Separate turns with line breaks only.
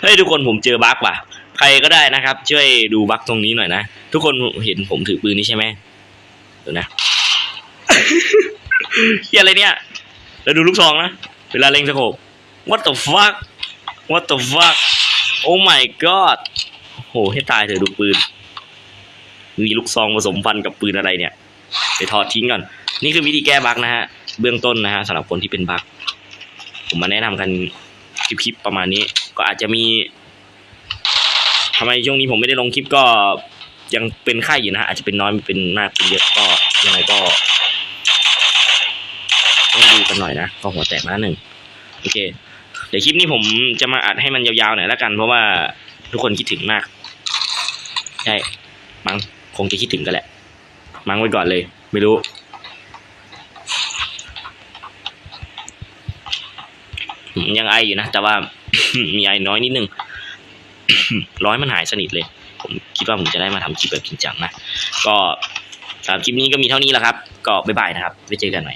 เฮ้ยทุกคนผมเจอบั๊กว่ะ ใครก็ได้นะครับ ช่วยดูบั๊กตรงนี้หน่อยนะ ทุกคนเห็นผมถือปืนนี่ใช่ไหมเดี๋ยวนะเฮียอะไรเนี่ยแล้วดูลูกซองนะ เวลาเล็งสโคป what the fuck what the fuck oh my god โหให้ตายเถอะดูปืน มีลูกซองผสมฟันกับปืนอะไรเนี่ยไปถอดทิ้งก่อน นี่คือวิธีแก้บั๊กนะฮะ เบื้องต้นนะฮะสำหรับคนที่เป็นบั๊กผมมาแนะนำกันคลิปๆประมาณนี้ ก็อาจจะมีทำไมช่วงนี้ผมไม่ได้ลงคลิปก็ยังเป็นไข้อยู่นะฮะอาจจะเป็นน้อยเป็นมากเป็นเยอะก็ยังไงก็ต้องดูกันหน่อยนะก็หัวแตกมาหนึ่งโอเค เดี๋ยวคลิปนี้ผมจะมาอัดให้มันยาวๆหน่อยแล้วกัน เพราะว่าทุกคนคิดถึงมากใช่มั้งคงจะคิดถึงกันแหละมั้งไว้ก่อนเลย ไม่รู้ ผม ยังไออยู่นะ แต่ว่า มีไอน้อยนิดนึง ร้อยมันหายสนิทเลย ผมคิดว่าผมจะได้มาทำคลิปแบบจริงจังนะ ก็สำหรับคลิปนี้ก็มีเท่านี้แหละครับ ก็บ๊ายบายนะครับ ไว้เจอกันใหม่